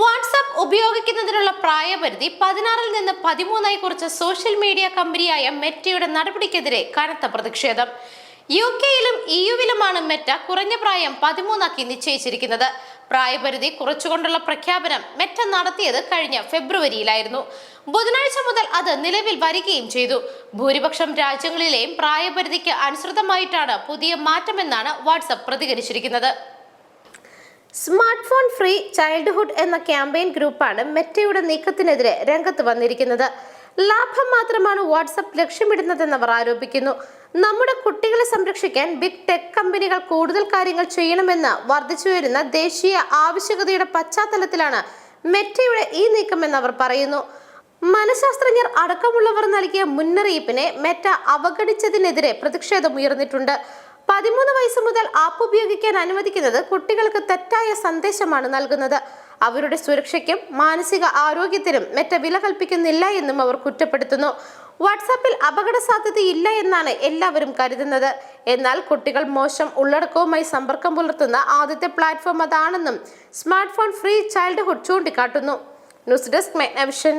WhatsApp ഉപയോഗിക്കുന്നതിനുള്ള പ്രായപരിധി പതിനാറിൽ നിന്ന് പതിമൂന്നായി കുറച്ച സോഷ്യൽ മീഡിയ കമ്പനിയായ മെറ്റയുടെ നടപടിക്കെതിരെ കനത്ത പ്രതിഷേധം. യു കെയിലും ഇയുവിലുമാണ് മെറ്റ കുറഞ്ഞ പ്രായം പതിമൂന്നാക്കി നിശ്ചയിച്ചിരിക്കുന്നത്. പ്രായപരിധി കുറച്ചുകൊണ്ടുള്ള പ്രഖ്യാപനം മെറ്റ നടത്തിയത് കഴിഞ്ഞ ഫെബ്രുവരിയിലായിരുന്നു. ബുധനാഴ്ച മുതൽ അത് നിലവിൽ വരികയും ചെയ്തു. ഭൂരിപക്ഷം രാജ്യങ്ങളിലെയും പ്രായപരിധിക്ക് അനുസൃതമായിട്ടാണ് പുതിയ മാറ്റമെന്നാണ് വാട്സപ്പ് പ്രതികരിച്ചിരിക്കുന്നത്. സ്മാർട്ട് ഫോൺ ഫ്രീ ചൈൽഡ്ഹുഡ് എന്ന ക്യാമ്പയിൻ ഗ്രൂപ്പാണ് മെറ്റയുടെ നീക്കത്തിനെതിരെ രംഗത്ത് വന്നിരിക്കുന്നത്. ലാഭം മാത്രമാണ് വാട്സപ്പ് അവർ ആരോപിക്കുന്നു. നമ്മുടെ കുട്ടികളെ സംരക്ഷിക്കാൻ ബിഗ് ടെക് കമ്പനികൾ കൂടുതൽ കാര്യങ്ങൾ ചെയ്യണമെന്ന് വർദ്ധിച്ചുവരുന്ന ദേശീയ ആവശ്യകതയുടെ പശ്ചാത്തലത്തിലാണ് മെറ്റയുടെ ഈ നീക്കമെന്ന് അവർ പറയുന്നു. മനഃശാസ്ത്രജ്ഞർ അടക്കമുള്ളവർ നൽകിയ മുന്നറിയിപ്പിനെ മെറ്റ അവഗണിച്ചതിനെതിരെ പ്രതിഷേധമുയർന്നിട്ടുണ്ട് പതിമൂന്ന് വയസ്സ് മുതൽ ആപ്പ് ഉപയോഗിക്കാൻ അനുവദിക്കുന്നത് കുട്ടികൾക്ക് തെറ്റായ സന്ദേശമാണ് നൽകുന്നത്. അവരുടെ സുരക്ഷയ്ക്കും മാനസിക ആരോഗ്യത്തിനും മെറ്റ വില കൽപ്പിക്കുന്നില്ല എന്നും അവർ കുറ്റപ്പെടുത്തുന്നു. വാട്സാപ്പിൽ അപകട സാധ്യതയില്ല എന്നാണ് എല്ലാവരും കരുതുന്നത്. എന്നാൽ കുട്ടികൾ മോശം ഉള്ളടക്കവുമായി സമ്പർക്കം പുലർത്തുന്ന ആദ്യത്തെ പ്ലാറ്റ്ഫോം അതാണെന്നും സ്മാർട്ട് ഫോൺ ഫ്രീ ചൈൽഡ്ഹുഡ് ചൂണ്ടിക്കാട്ടുന്നു. News desk Megnavision.